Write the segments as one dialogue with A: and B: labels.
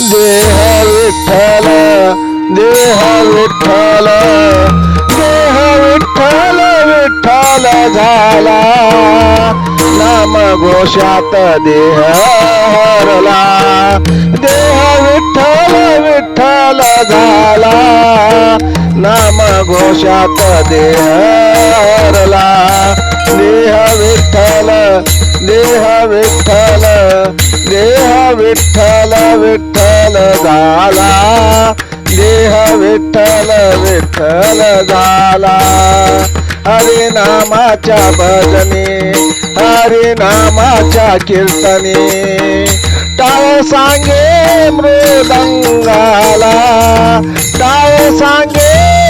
A: देह विठ्ठल देह विठ्ठल देह विठ्ठल विठ्ठल झाला नाम घोषात देह हरला देह विठ्ठल विठ्ठल झाला नाम घोषात देह हरला देह विठ्ठल देह विठ्ठल देह विठ्ठल विठ्ठल झाला देह विठ्ठल विठ्ठल झाला हरी नामाच्या हरिनामाच्या हरी नामाच्या टाळ सांगे मृदंगाला टाळ सांगे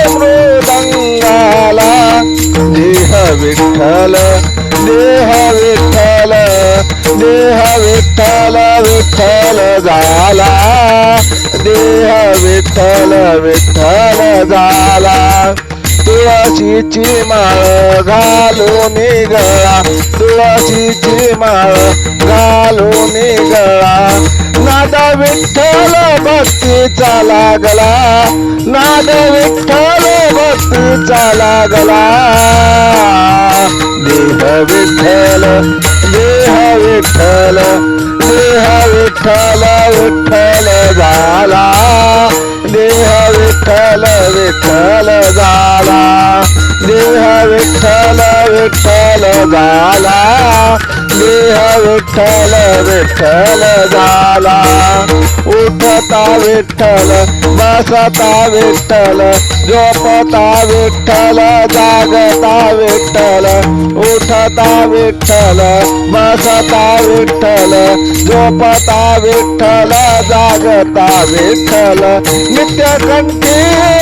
A: मृदंगाला. देह विठ्ठल देह विठ्ठल देह विठ्ठल विठ्ठल झाला देह विठ्ठल विठ्ठल झाला तुळशीची माळ घालून गळा तुळशीची माळ घालून गळा नाद विठ्ठल भक्तीचा लागला. नाद विठ्ठल भक्तीचा लागला. देह विठ्ठल देह विठ्ठल विठ्ठल विठ्ठल झाला देह विठ्ठल विठ्ठल झाला देह विठ्ठल विठ्ठल झाला देह विठ्ठल विठ्ठल झाला उठता विठ्ठल बसता विठ्ठल झोपता विठ्ठल जागता विठ्ठल. उठता विठ्ठल बसता विठ्ठल झोपता विठ्ठल जागता विठ्ठल नित्यकंठी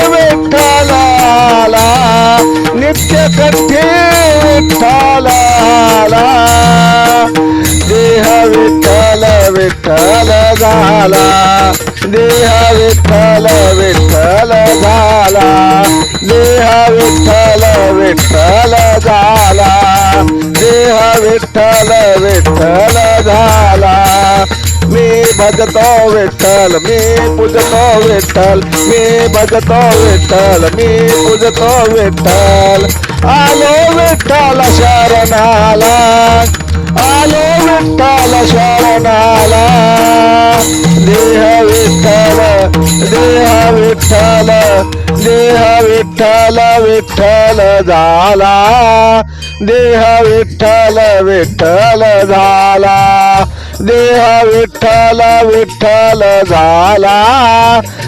A: विठ्ठल आला. नित्यकंठी विठ्ठल आला. देह विठ्ठल विठ्ठल झाला. देह विठ्ठल विठ्ठल झाला. देह विठ्ठल विठ्ठल झाला. विठ्ठल विठ्ठल झाला. मी भजतो विठ्ठल मी पूजतो विठ्ठल मी भजतो विठ्ठल मी पूजतो विठ्ठल. आलो विठ्ठल शरणाला आलो विठ्ठल शरणाला. देह विठ्ठल देह विठ्ठल देह विठ्ठल विठ्ठल झाला. देह विठ्ठल विठ्ठल झाला. देह विठ्ठल विठ्ठल झाला.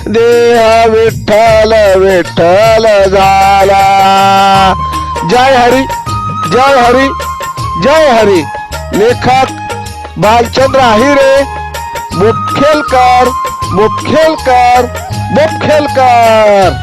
A: देह विठ्ठल विठ्ठल झाला. जय हरी जय हरी जय हरी. लेखक भालचंद्र आहिरे मुखेलकर मुखेलकर मुखेलकर